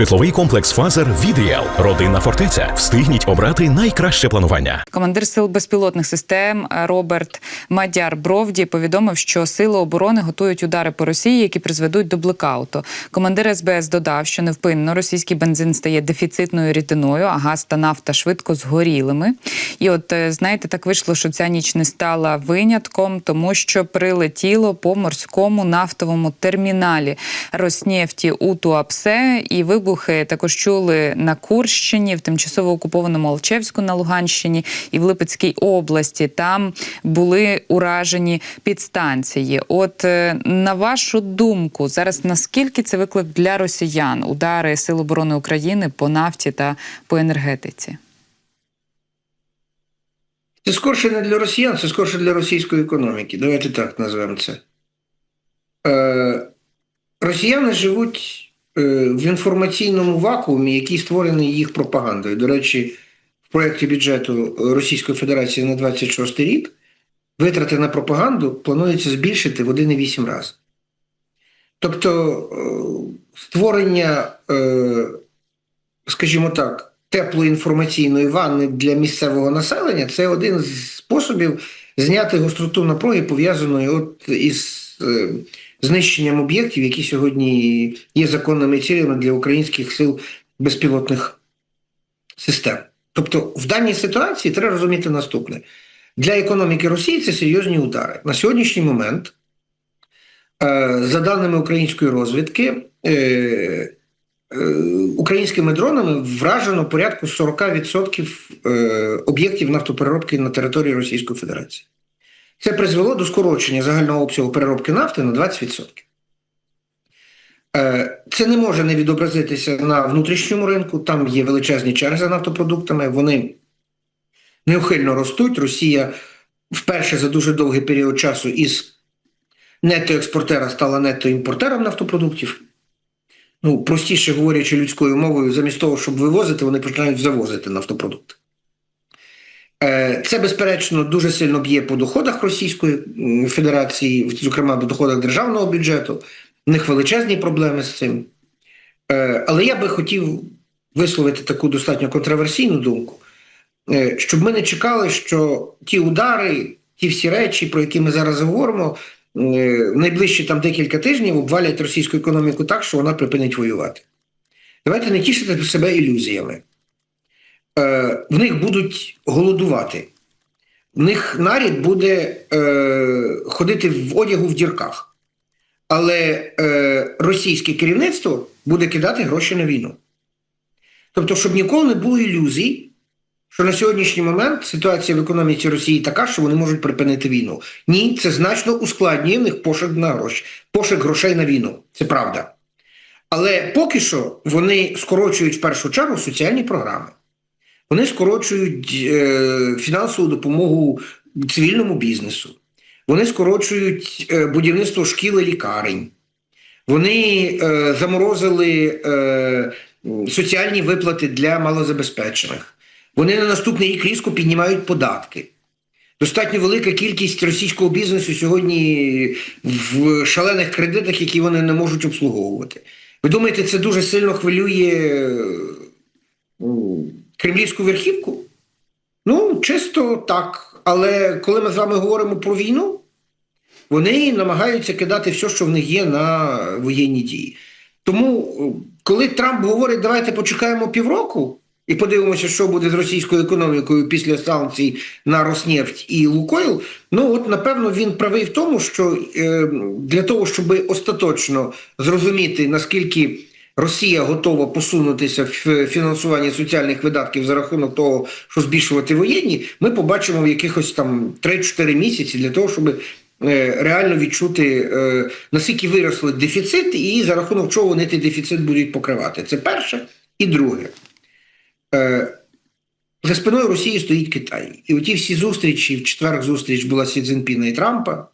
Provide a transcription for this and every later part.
Житловий комплекс Фазер від. Родинна фортеця. Встигніть обрати найкраще планування. Командир сил безпілотних систем Роберт Мадяр Бровді повідомив, що сили оборони готують удари по Росії, які призведуть до блекауту. Командир СБС додав, що невпинно російський бензин стає дефіцитною рідиною, а газ та нафта швидко згорілими. І от е, знаєте, так вийшло, що ця ніч не стала винятком, тому що прилетіло по морському нафтовому терміналі Роснефті у Туапсе. І вибухи також чули на Курщині, в тимчасово окупованому Алчевську на Луганщині і в Липецькій області. Там були уражені підстанції. От е, на вашу думку, зараз наскільки це виклик для росіян удари Сил оборони України по нафті та по енергетиці? Це скорше не для росіян, це скорше для російської економіки. Давайте так назвемо це. Е, росіяни живуть в інформаційному вакуумі, який створений їх пропагандою. До речі, в проєкті бюджету Російської Федерації на 26 рік витрати на пропаганду планується збільшити в 1,8 рази. Тобто е, створення, е, скажімо так, теплої інформаційної ванни для місцевого населення це один з способів зняти гостроту напруги, пов'язаної от із е, знищенням об'єктів, які сьогодні є законними цілями для українських сил безпілотних систем. Тобто, в даній ситуації треба розуміти наступне: для економіки Росії це серйозні удари. На сьогоднішній момент, е, за даними української розвідки, е, е, українськими дронами вражено порядку 40% е, об'єктів нафтопереробки на території Російської Федерації. Це призвело до скорочення загального обсягу переробки нафти на 20%. Е, Це не може не відобразитися на внутрішньому ринку. Там є величезні черги за нафтопродуктами. Вони неухильно ростуть. Росія вперше за дуже довгий період часу із нетоекспортера стала нетоімпортером нафтопродуктів. Ну, простіше говорячи людською мовою, замість того, щоб вивозити, вони починають завозити нафтопродукти. Е, Це, безперечно, дуже сильно б'є по доходах Російської Федерації, зокрема по доходах державного бюджету. У них величезні проблеми з цим. Е, Але я би хотів висловити таку достатньо контроверсійну думку, е, щоб ми не чекали, що ті удари, ті всі речі, про які ми зараз говоримо, в найближчі там декілька тижнів обвалять російську економіку так, що вона припинить воювати. Давайте не тішити себе ілюзіями. Е, В них будуть голодувати, в них нарід буде е, ходити в одягу в дірках. Але е, російське керівництво буде кидати гроші на війну. Тобто, щоб ніколи не було ілюзій, що на сьогоднішній момент ситуація в економіці Росії така, що вони можуть припинити війну. Ні, це значно ускладнює в них пошук на гроші, пошук грошей на війну. Це правда. Але поки що вони скорочують в першу чергу соціальні програми. Вони скорочують е, фінансову допомогу цивільному бізнесу. Вони скорочують е, будівництво шкіл і лікарень. Вони е, заморозили соціальні виплати для малозабезпечених. Вони на наступний рік різко піднімають податки. Достатньо велика кількість російського бізнесу сьогодні в шалених кредитах, які вони не можуть обслуговувати. Ви думаєте, це дуже сильно хвилює кремлівську верхівку? Ну, чисто так. Але коли ми з вами говоримо про війну, вони намагаються кидати все, що в них є на воєнні дії. Тому, е, коли Трамп говорить, давайте почекаємо півроку і подивимося, що буде з російською економікою після санкцій на Роснефть і Лукойл, ну от напевно він правий в тому, що е, для того, щоб остаточно зрозуміти, наскільки Росія готова посунутися в фінансуванні соціальних видатків за рахунок того, що збільшувати воєнні, ми побачимо в якихось там 3-4 місяці для того, щоб е, реально відчути, е, наскільки виросли дефіцит, і за рахунок чого вони цей дефіцит будуть покривати. Це перше. І друге. Е, За спиною Росії стоїть Китай. І оті всі зустрічі, в четвер зустріч була Сі Цзіньпіна і Трампа.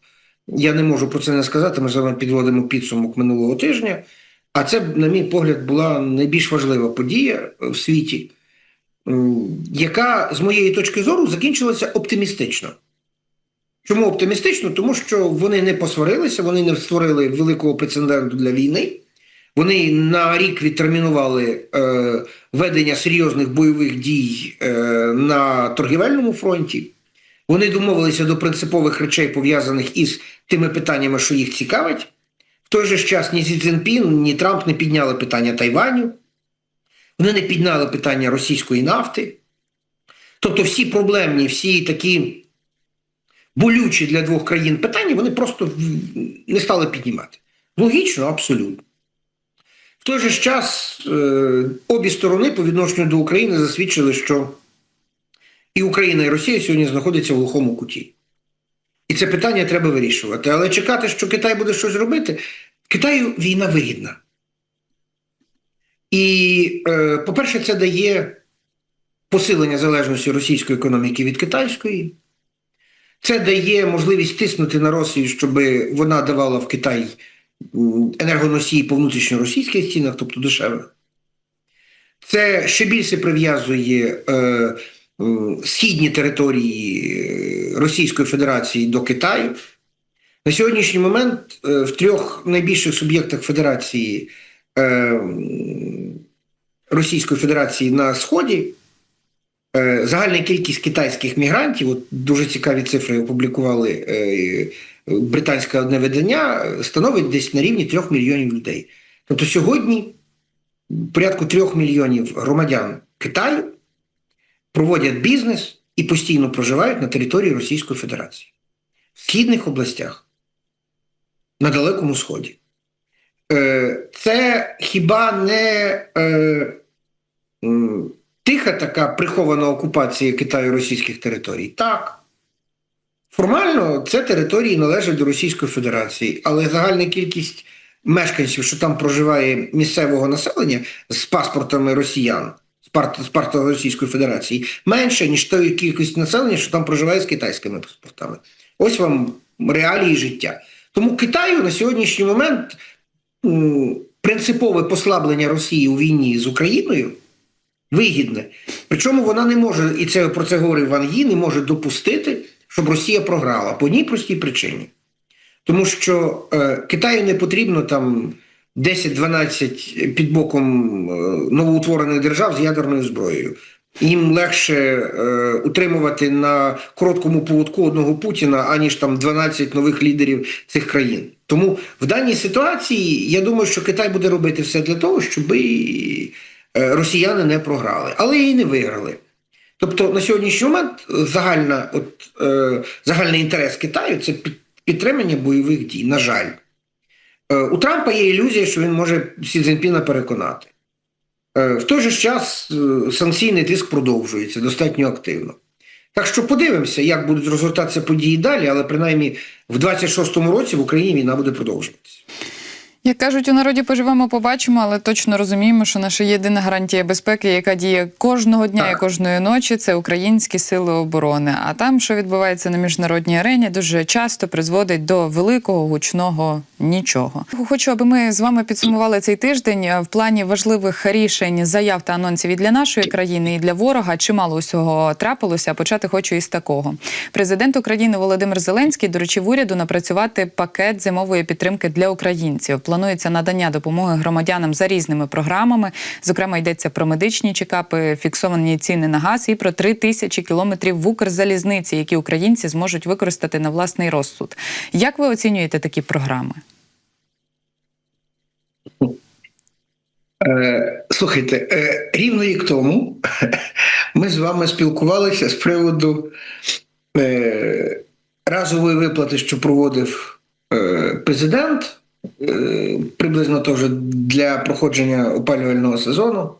Я не можу про це не сказати. Ми з вами підводимо підсумок минулого тижня. А це, на мій погляд, була найбільш важлива подія в світі, яка, з моєї точки зору, закінчилася оптимістично. Чому оптимістично? Тому що вони не посварилися, вони не створили великого прецеденту для війни. Вони на рік відтермінували е, ведення серйозних бойових дій е, на торгівельному фронті. Вони домовилися до принципових речей, пов'язаних із тими питаннями, що їх цікавить. В той же час ні Сі Цзіньпін, ні Трамп не підняли питання Тайваню, вони не підняли питання російської нафти. Тобто всі проблемні, всі такі болючі для двох країн питання, вони просто не стали піднімати. Логічно, абсолютно. В той же час е, обі сторони по відношенню до України засвідчили, що і Україна, і Росія сьогодні знаходяться в глухому куті. Це питання треба вирішувати. Але чекати, що Китай буде щось робити, Китаю війна вигідна. І, е, по-перше, це дає посилення залежності російської економіки від китайської. Це дає можливість тиснути на Росію, щоб вона давала в Китай енергоносії по внутрішньоросійських цінах, тобто дешевих. Це ще більше прив'язує е, східні території е, Російської Федерації до Китаю. На сьогоднішній момент е, в трьох найбільших суб'єктах Федерації е, Російської Федерації на Сході е, загальна кількість китайських мігрантів, от дуже цікаві цифри опублікували е, британське одне видання, е, становить десь на рівні трьох мільйонів людей. Тобто сьогодні порядку трьох мільйонів громадян Китаю проводять бізнес і постійно проживають на території Російської Федерації в східних областях, на Далекому Сході. Е, Це хіба не е, тиха така прихована окупація Китаю російських територій? Так. Формально це території належать до Російської Федерації, але загальна кількість мешканців, що там проживає місцевого населення з паспортами росіян, з Російської Федерації, менше, ніж тої кількість населення, що там проживає з китайськими паспортами. Ось вам реалії життя. Тому Китаю на сьогоднішній момент принципове послаблення Росії у війні з Україною вигідне. Причому вона не може, і це про це говорив Ван Ї, не може допустити, щоб Росія програла по одній простій причині. Тому що е, Китаю не потрібно там 10-12 під боком е, новоутворених держав з ядерною зброєю. Їм легше е, утримувати на короткому поводку одного Путіна, аніж там 12 нових лідерів цих країн. Тому в даній ситуації я думаю, що Китай буде робити все для того, щоб е, росіяни не програли, але і не виграли. Тобто на сьогоднішній момент загальна, от, е, загальний інтерес Китаю це підтримання бойових дій. На жаль, у Трампа є ілюзія, що він може Сі Цзіньпіна переконати. Е, в той же час е, санкційний тиск продовжується достатньо активно. Так що подивимося, як будуть розгортатися події далі, але принаймні в 26-му році в Україні війна буде продовжуватися. Як кажуть, у народі поживемо, побачимо, але точно розуміємо, що наша єдина гарантія безпеки, яка діє кожного дня і кожної ночі, це українські сили оборони. А там, що відбувається на міжнародній арені, дуже часто призводить до великого гучного нічого. Хочу, аби ми з вами підсумували цей тиждень в плані важливих рішень, заяв та анонсів і для нашої країни, і для ворога. Чимало усього трапилося. Почати хочу із такого. Президент України Володимир Зеленський доручив уряду напрацювати пакет зимової підтримки для українців. Планується надання допомоги громадянам за різними програмами. Зокрема, йдеться про медичні чекапи, фіксовані ціни на газ і про три тисячі кілометрів в Укрзалізниці, які українці зможуть використати на власний розсуд. Як ви оцінюєте такі програми? Е, слухайте, е, рівно рік тому ми з вами спілкувалися з приводу е, разової виплати, що проводив президент, приблизно теж для проходження опалювального сезону.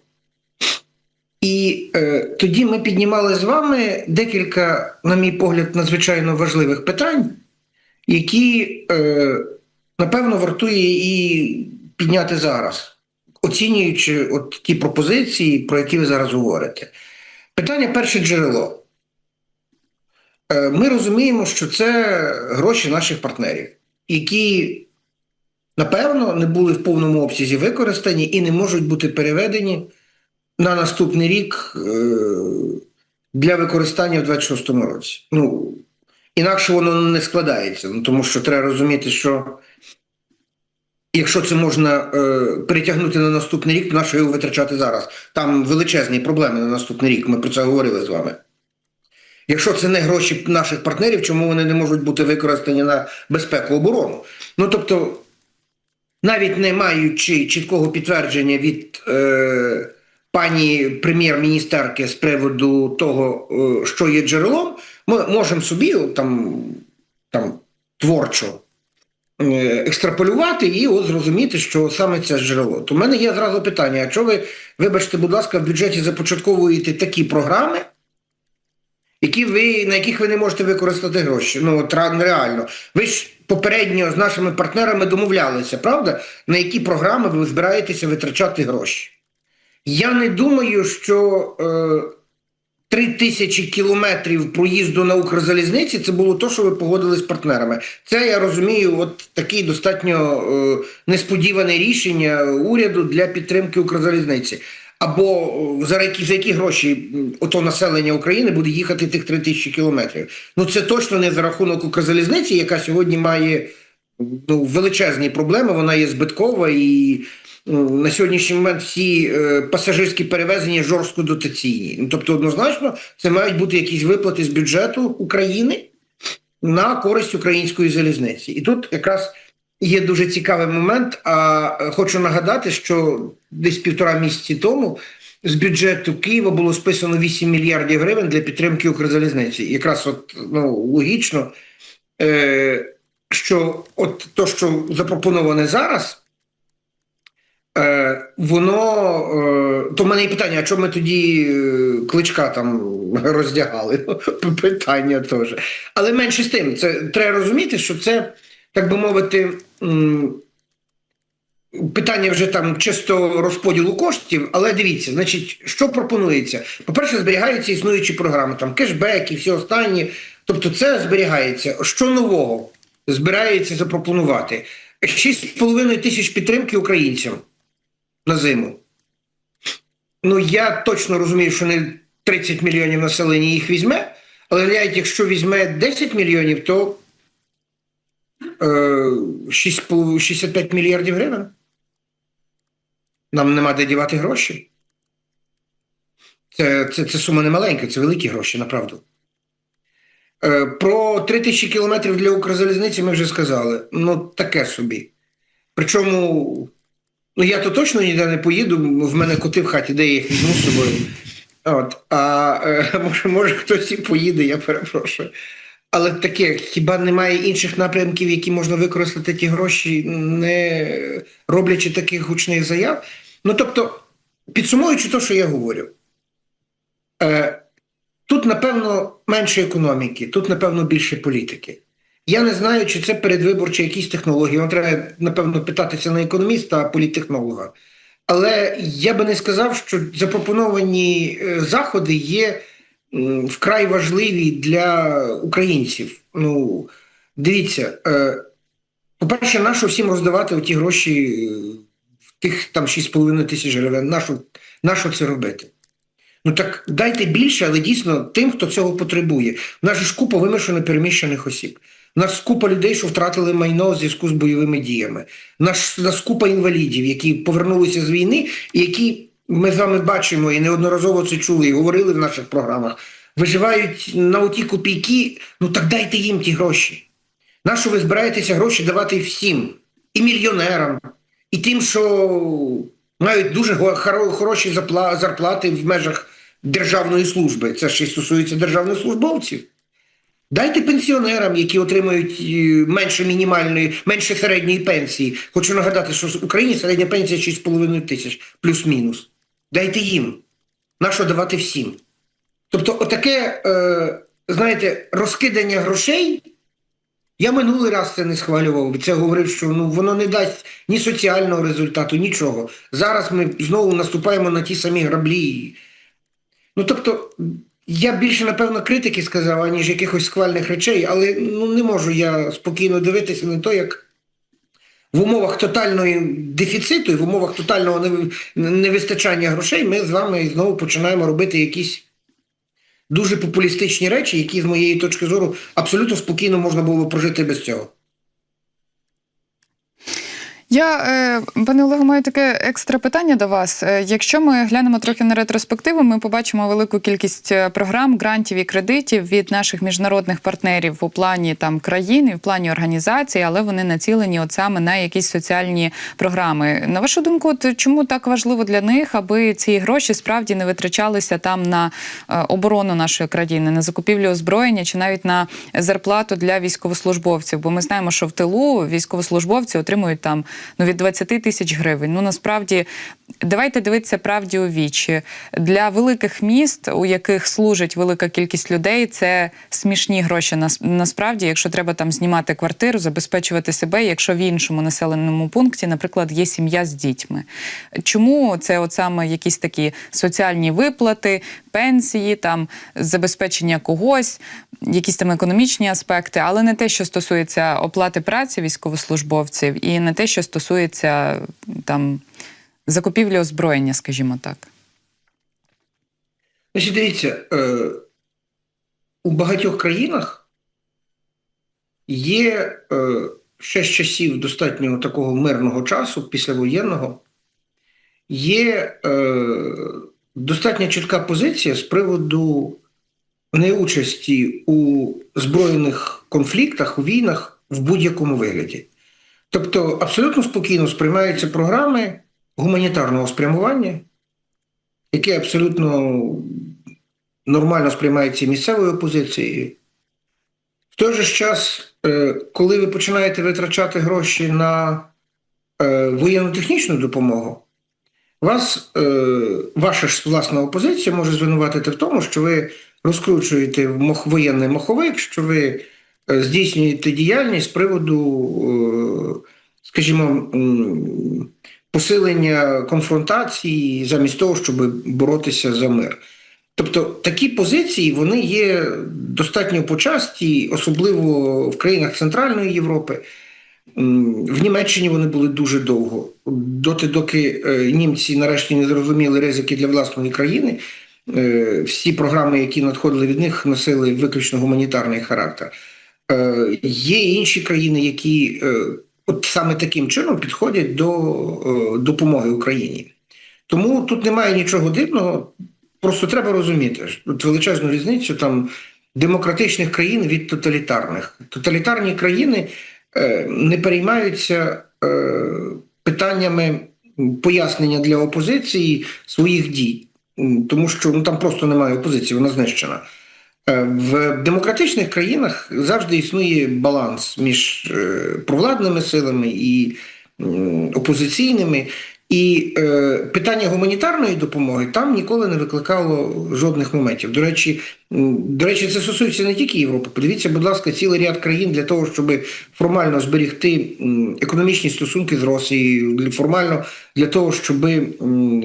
І е, тоді ми піднімали з вами декілька, на мій погляд, надзвичайно важливих питань, які, е, напевно, вартує і підняти зараз оцінюючи от ті пропозиції, про які ви зараз говорите. Питання перше джерело. Е, Ми розуміємо, що це гроші наших партнерів, які, напевно, не були в повному обсязі використані і не можуть бути переведені на наступний рік е, для використання в 26-му році. Ну, інакше воно не складається, ну, тому що треба розуміти, що Якщо це можна е, перетягнути на наступний рік, то нащо його витрачати зараз? Там величезні проблеми на наступний рік. Ми про це говорили з вами. Якщо це не гроші наших партнерів, чому вони не можуть бути використані на безпеку оборону? Ну тобто, навіть не маючи чіткого підтвердження від е, пані прем'єр-міністерки з приводу того, е, що є джерелом, ми можемо собі там, там творчо е, екстраполювати і от зрозуміти, що саме це джерело. То в мене є зразу питання: а чого ви, вибачте, будь ласка, в бюджеті започатковуєте такі програми? які ви, на яких ви не можете використати гроші. Ну, от реально. Ви ж попередньо з нашими партнерами домовлялися, правда? На які програми ви збираєтеся витрачати гроші. Я не думаю, що е, 3 тисячі кілометрів проїзду на Укрзалізниці це було то, що ви погодили з партнерами. Це я розумію, от таке достатньо е, несподіване рішення уряду для підтримки Укрзалізниці. Або е, за які, за які гроші ото населення України буде їхати тих 3 тисячі кілометрів. Ну це точно не за рахунок Укрзалізниці, яка сьогодні має ну, величезні проблеми. Вона є збиткова і ну, на сьогоднішній момент всі е, пасажирські перевезення жорстко дотаційні. Ну, тобто, однозначно, це мають бути якісь виплати з бюджету України на користь української залізниці. І тут якраз є дуже цікавий момент. А е, хочу нагадати, що десь півтора місяці тому з бюджету Києва було списано 8 мільярдів гривень для підтримки Укрзалізниці. Якраз от ну, логічно, е, що от то, що запропоноване зараз. Е, воно е, то в мене і питання: а чому ми тоді е, кличка там роздягали? Питання теж. Але менше з тим, це треба розуміти, що це, так би мовити, питання вже там чисто розподілу коштів. Але дивіться, значить, що пропонується? По-перше, зберігаються існуючі програми, там кешбек і всі останні. Тобто, це зберігається. Що нового збирається запропонувати? 6,5 тисяч підтримки українцям на зиму. Ну, я точно розумію, що не 30 мільйонів населення їх візьме, але навіть якщо візьме 10 мільйонів, то 6, 65 мільярдів гривень. Нам нема де дівати гроші. Це, це, це сума не маленька, це великі гроші, направду. Е, про 3 тисячі кілометрів для Укрзалізниці ми вже сказали. Ну, таке собі. Причому Ну, я то точно ніде не поїду, в мене коти в хаті, де я їх візьму з собою. От, а е, може, може хтось і поїде, я перепрошую. Але таке, хіба немає інших напрямків, які можна використати ті гроші, не роблячи таких гучних заяв? Ну тобто, підсумуючи те, що я говорю, е, тут, напевно, менше економіки, тут, напевно, більше політики. Я не знаю, чи це передвиборчі якісь технології. Вам треба, напевно, питатися на економіста, а політтехнолога. Але я би не сказав, що запропоновані е, заходи є вкрай важливі для українців. Ну, дивіться, е, по-перше, нащо всім роздавати ті гроші е, в тих там 6,5 тисяч гривень. Нащо, нащо це робити? Ну так дайте більше, але дійсно тим, хто цього потребує. У нас ж купа вимушено переміщених осіб. У нас купа людей, що втратили майно в зв'язку з бойовими діями. У нас, у нас купа інвалідів, які повернулися з війни, і які ми з вами бачимо і неодноразово це чули, і говорили в наших програмах. Виживають на оті копійки, ну так дайте їм ті гроші. Нащо ви збираєтеся гроші давати всім, і мільйонерам, і тим, що мають дуже хороші зарплати в межах державної служби. Це ще й стосується державних службовців. Дайте пенсіонерам, які отримують е, менше мінімальної, менше середньої пенсії. Хочу нагадати, що в Україні середня пенсія 6,5 тисяч плюс-мінус. Дайте їм. Нащо давати всім? Тобто, отаке, е, знаєте, розкидання грошей. Я минулий раз це не схвалював. Це говорив, що ну воно не дасть ні соціального результату, нічого. Зараз ми знову наступаємо на ті самі граблі. Ну тобто, я більше, напевно, критики сказав, аніж якихось схвальних речей, але ну не можу я спокійно дивитися на те, як в умовах тотального дефіциту і в умовах тотального невистачання грошей ми з вами знову починаємо робити якісь дуже популістичні речі, які, з моєї точки зору, абсолютно спокійно можна було прожити без цього. Я, е, пане Олегу, маю таке екстра питання до вас. Е, Якщо ми глянемо трохи на ретроспективу, ми побачимо велику кількість е, програм, грантів і кредитів від наших міжнародних партнерів у плані там країн і в плані організацій, але вони націлені от саме на якісь соціальні програми. На вашу думку, от чому так важливо для них, аби ці гроші справді не витрачалися там на оборону нашої країни, на закупівлю озброєння чи навіть на зарплату для військовослужбовців? Бо ми знаємо, що в тилу військовослужбовці отримують там ну від 20 тисяч гривень. Ну насправді давайте дивитися правді у вічі для великих міст, у яких служить велика кількість людей. Це смішні гроші. Насправді, якщо треба там знімати квартиру, забезпечувати себе, якщо в іншому населеному пункті, наприклад, є сім'я з дітьми. Чому це от саме якісь такі соціальні виплати, пенсії, там забезпечення когось, якісь там економічні аспекти, але не те, що стосується оплати праці військовослужбовців, і не те, що стосується там закупівлі озброєння, скажімо так. Значить, дивіться, е, у багатьох країнах є е, ще з часів достатньо такого мирного часу, післявоєнного, є е, достатньо чітка позиція з приводу неучасті у збройних конфліктах, у війнах в будь-якому вигляді. Тобто абсолютно спокійно сприймаються програми гуманітарного спрямування, які абсолютно нормально сприймаються місцевою опозицією. В той же час, е, коли ви починаєте витрачати гроші на е, воєнно-технічну допомогу, вас, е, ваша ж власна опозиція може звинуватити в тому, що ви розкручуєте воєнний маховик, що ви здійснюєте діяльність з приводу, е, скажімо, посилення конфронтації замість того, щоб боротися за мир. Тобто такі позиції вони є достатньо почасті, особливо в країнах Центральної Європи. В Німеччині вони були дуже довго. Доти, доки е, німці нарешті не зрозуміли ризики для власної країни, е, всі програми, які надходили від них, носили виключно гуманітарний характер. Е, Є інші країни, які е, от саме таким чином підходять до е, допомоги Україні. Тому тут немає нічого дивного. Просто треба розуміти тут величезну різницю там демократичних країн від тоталітарних. Тоталітарні країни не переймаються питаннями пояснення для опозиції своїх дій, тому що ну, там просто немає опозиції, вона знищена. Е, В демократичних країнах завжди існує баланс між е, провладними силами і опозиційними. І е, питання гуманітарної допомоги там ніколи не викликало жодних моментів. До речі, до речі, це стосується не тільки Європи. Подивіться, будь ласка, цілий ряд країн для того, щоб формально зберігти економічні стосунки з Росією, формально для того, щоб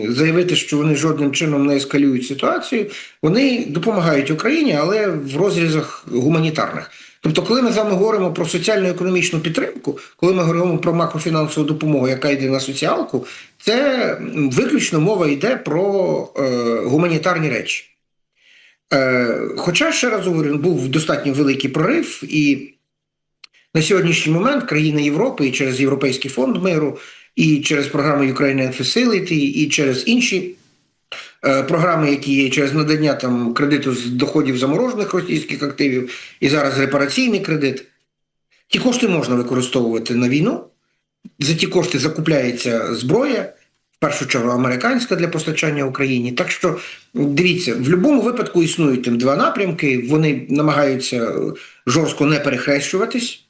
заявити, що вони жодним чином не ескалюють ситуацію, вони допомагають Україні, але в розрізах гуманітарних. Тобто, коли ми з вами говоримо про соціально-економічну підтримку, коли ми говоримо про макрофінансову допомогу, яка йде на соціалку, це виключно мова йде про е, гуманітарні речі. Е, хоча, ще раз говорю, був достатньо великий прорив, і на сьогоднішній момент країни Європи і через Європейський фонд миру, і через програму Ukrainian Facility, і через інші програми, які є через надання там кредиту з доходів заморожених російських активів, і зараз репараційний кредит. Ті кошти можна використовувати на війну. За ті кошти закупляється зброя, в першу чергу американська для постачання Україні. Так що дивіться, в будь-якому випадку існують там два напрямки. Вони намагаються е, жорстко не перехрещуватись.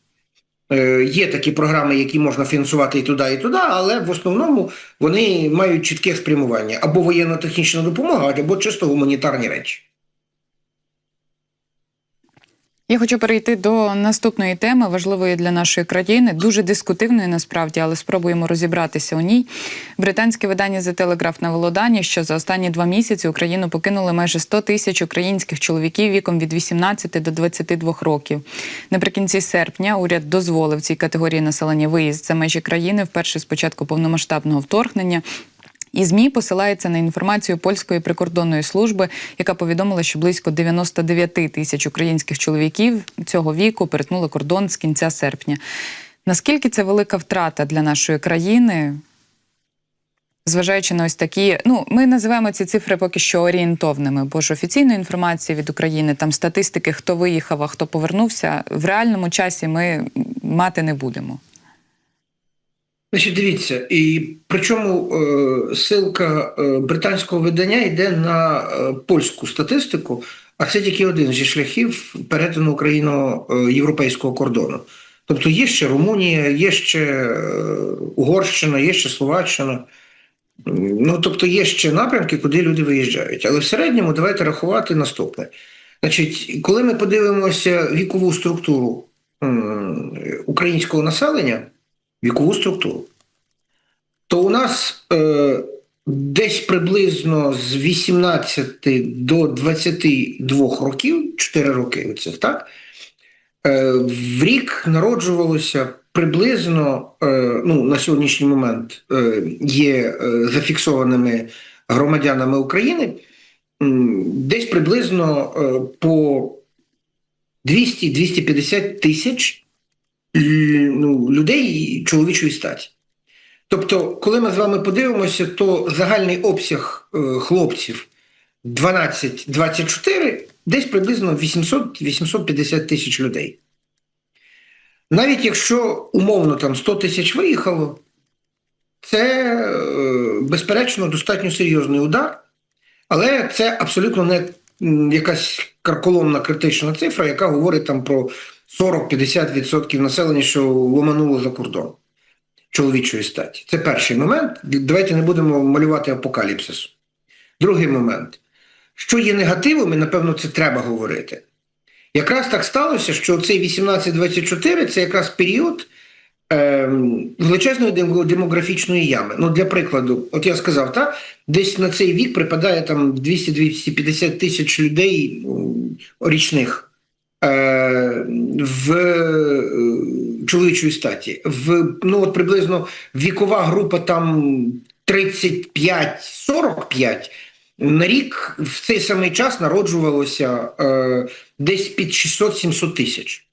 Е, Є такі програми, які можна фінансувати і туди, і туди, але в основному вони мають чітке спрямування або воєнно-технічна допомога, або чисто гуманітарні речі. Я хочу перейти до наступної теми, важливої для нашої країни, дуже дискутивної насправді, але спробуємо розібратися у ній. Британське видання The Telegraph навело дані, що за останні два місяці Україну покинули майже 100 тисяч українських чоловіків віком від 18 до 22 років. Наприкінці серпня уряд дозволив цій категорії населення виїзд за межі країни вперше з початку повномасштабного вторгнення. І ЗМІ посилається на інформацію польської прикордонної служби, яка повідомила, що близько 99 тисяч українських чоловіків цього віку перетнули кордон з кінця серпня. Наскільки це велика втрата для нашої країни? Зважаючи на ось такі, ну ми називаємо ці цифри поки що орієнтовними, бо ж офіційної інформації від України, там статистики, хто виїхав, а хто повернувся, в реальному часі ми мати не будемо. Значить, дивіться, і причому е, силка е, британського видання йде на е, польську статистику, а це тільки один зі шляхів перетину україно-європейського кордону. Тобто є ще Румунія, є ще е, Угорщина, є ще Словаччина. Ну, тобто є ще напрямки, куди люди виїжджають. Але в середньому давайте рахувати наступне. Значить, коли ми подивимося вікову структуру українського населення, вікову структуру, то у нас е, десь приблизно з 18 до 22 років, 4 роки оцих, так, е, в рік народжувалося приблизно, е, ну, на сьогоднішній момент е, є е, зафіксованими громадянами України, десь приблизно е, по 200-250 тисяч ну, людей чоловічої статі. Тобто, коли ми з вами подивимося, то загальний обсяг е, хлопців 12-24 десь приблизно 800-850 тисяч людей. Навіть якщо умовно там 100 тисяч виїхало, це е, безперечно достатньо серйозний удар, але це абсолютно не якась карколомна критична цифра, яка говорить там про 40-50% населення, що ломануло за кордон чоловічої статі. Це перший момент. Давайте не будемо малювати апокаліпсису. Другий момент. Що є негативом, і напевно це треба говорити. Якраз так сталося, що цей 18-24 це якраз період ем, величезної демографічної ями. Ну, для прикладу, от я сказав, та, десь на цей вік припадає там 200-250 тисяч людей річних е, в е, чоловічої статі. В, ну, от приблизно вікова група там 35-45 на рік в цей самий час народжувалося е, десь під 600-700 тисяч.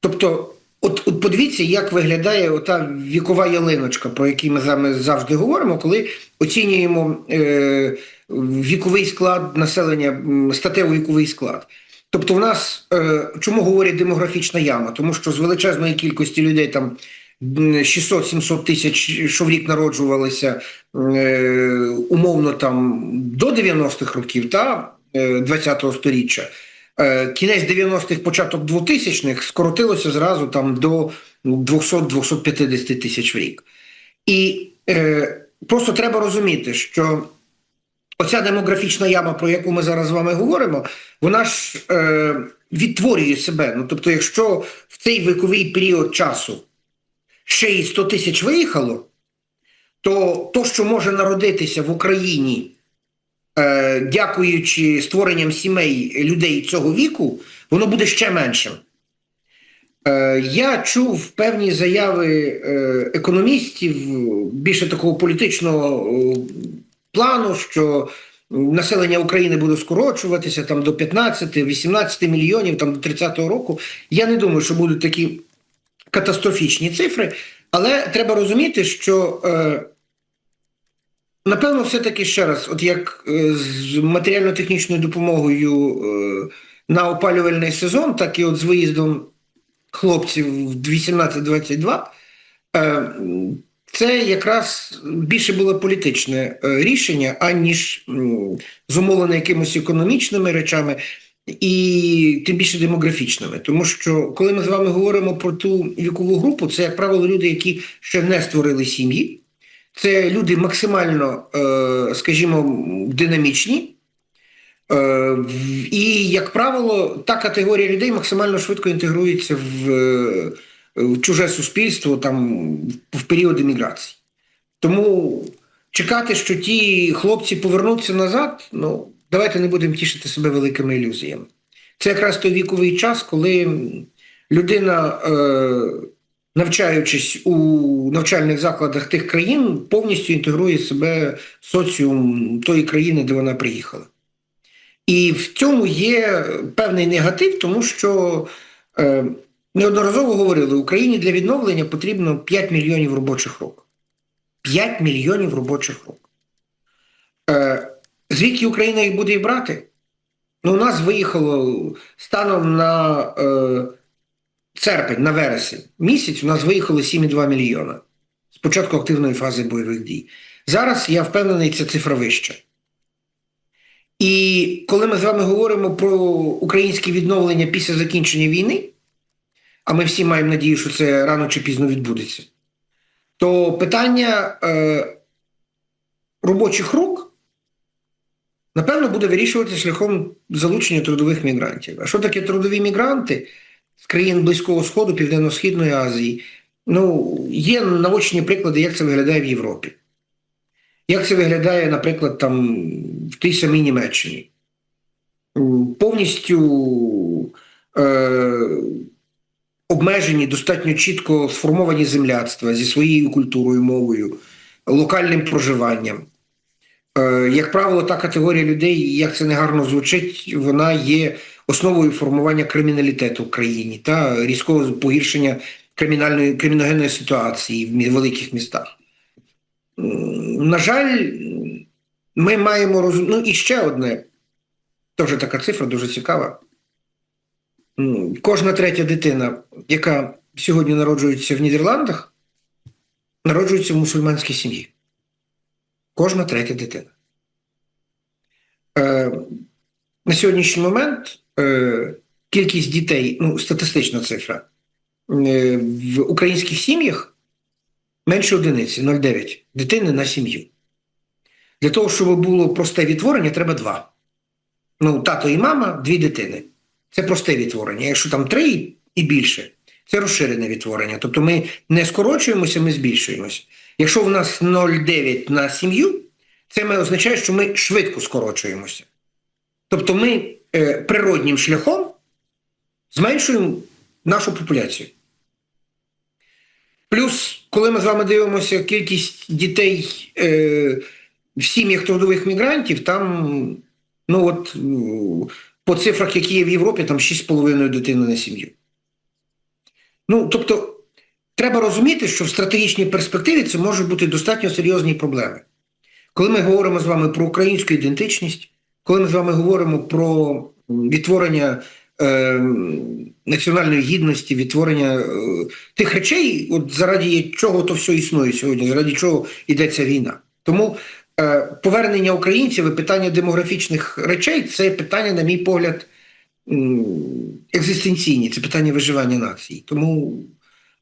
Тобто, от, от подивіться, як виглядає ота вікова ялиночка, про яку ми завжди говоримо, коли оцінюємо е, віковий склад населення, м, статевий віковий склад. Тобто, в нас е, чому говорять демографічна яма? Тому що з величезної кількості людей там. 600-700 тисяч, що в рік народжувалися е, умовно там до 90-х років та е, 20-го сторіччя. Е, Кінець 90-х, початок 2000-х скоротилося зразу там до 200-250 тисяч в рік. І е, просто треба розуміти, що оця демографічна яма, про яку ми зараз з вами говоримо, вона ж е, відтворює себе. Ну тобто, якщо в цей віковий період часу ще й 100 тисяч виїхало, то то, що може народитися в Україні, е, дякуючи створенням сімей людей цього віку, воно буде ще меншим. Е, я чув певні заяви е, економістів більше такого політичного е, плану, що населення України буде скорочуватися там до 15-18 мільйонів там до 30-го року. Я не думаю, що будуть такі катастрофічні цифри, але треба розуміти, що е, напевно, все-таки ще раз, от як е, з матеріально-технічною допомогою е, на опалювальний сезон, так і от з виїздом хлопців в 18-22, е, це якраз більше було політичне е, рішення, аніж зумовлене якимись економічними речами. І тим більше демографічними, тому що коли ми з вами говоримо про ту вікову групу, це як правило люди, які ще не створили сім'ї, це люди максимально, е, скажімо, динамічні, е, і, як правило, та категорія людей максимально швидко інтегрується в чуже суспільство там в період еміграції. Тому чекати, що ті хлопці повернуться назад, ну давайте не будемо тішити себе великими ілюзіями. Це якраз той віковий час, коли людина, е, навчаючись у навчальних закладах тих країн, повністю інтегрує себе в соціум тої країни, де вона приїхала. І в цьому є певний негатив, тому що е, неодноразово говорили, Україні для відновлення потрібно 5 мільйонів робочих рук. 5 мільйонів робочих рук. Е, звідки Україна їх буде і брати? Ну, у нас виїхало станом на е, серпень, на вересень місяць, у нас виїхало 7,2 мільйона з початку активної фази бойових дій. Зараз я впевнений, ця цифра вища. І коли ми з вами говоримо про українське відновлення після закінчення війни, а ми всі маємо надію, що це рано чи пізно відбудеться, то питання е, робочих рук, напевно, буде вирішуватися шляхом залучення трудових мігрантів. А що таке трудові мігранти з країн Близького Сходу, Південно-Східної Азії? Ну, є наочні приклади, як це виглядає в Європі. Як це виглядає, наприклад, там в тій самій Німеччині? Повністю е, обмежені, достатньо чітко сформовані земляцтва зі своєю культурою, мовою, локальним проживанням. Е, як правило, та категорія людей, як це негарно звучить, вона є основою формування криміналітету в країні та різкого погіршення кримінальної криміногенної ситуації в великих містах. На жаль, ми маємо роз... Ну і ще одне, теж така цифра дуже цікава. Кожна третя дитина, яка сьогодні народжується в Нідерландах, народжується в мусульманській сім'ї. Кожна третя дитина. Е, на сьогоднішній момент е, кількість дітей, ну, статистична цифра, е, в українських сім'ях менше одиниці 0,9 дитини на сім'ю. Для того, щоб було просте відтворення, треба два. Ну, тато і мама, дві дитини. Це просте відтворення. Якщо там три і більше, це розширене відтворення. Тобто ми не скорочуємося, ми збільшуємося. Якщо в нас 0,9 на сім'ю, це означає, що ми швидко скорочуємося. Тобто ми е, природнім шляхом зменшуємо нашу популяцію. Плюс, коли ми з вами дивимося кількість дітей е, в сім'ях трудових мігрантів, там, ну от по цифрах, які є в Європі, там 6,5 дитини на сім'ю. Ну, тобто, треба розуміти, що в стратегічній перспективі це можуть бути достатньо серйозні проблеми. Коли ми говоримо з вами про українську ідентичність, коли ми з вами говоримо про відтворення е, національної гідності, відтворення е, тих речей, от заради чого то все існує сьогодні, заради чого йдеться війна. Тому повернення українців і питання демографічних речей це питання, на мій погляд, екзистенційні, це питання виживання нації. Тому,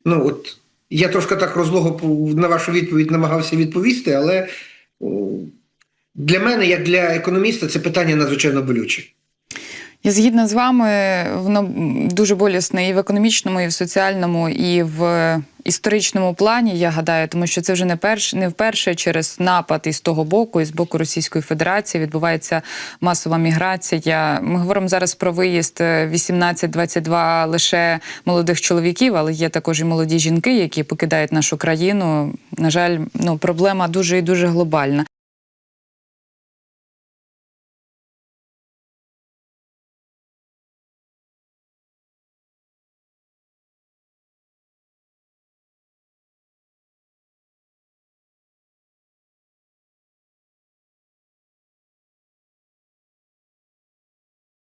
ну от я трошки так розлого на вашу відповідь намагався відповісти, але для мене, як для економіста, це питання надзвичайно болюче. Я згідна з вами, воно дуже болісне і в економічному, і в соціальному, і в історичному плані, я гадаю, тому що це вже не перш не вперше через напад із того боку, і з боку Російської Федерації відбувається масова міграція. Ми говоримо зараз про виїзд е, 18-22 лише молодих чоловіків, але є також і молоді жінки, які покидають нашу країну. На жаль, ну проблема дуже і дуже глобальна.